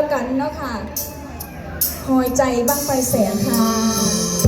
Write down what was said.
แล้วกันเนาะค่ะหอยใจบ้างไฟแสนค่ะ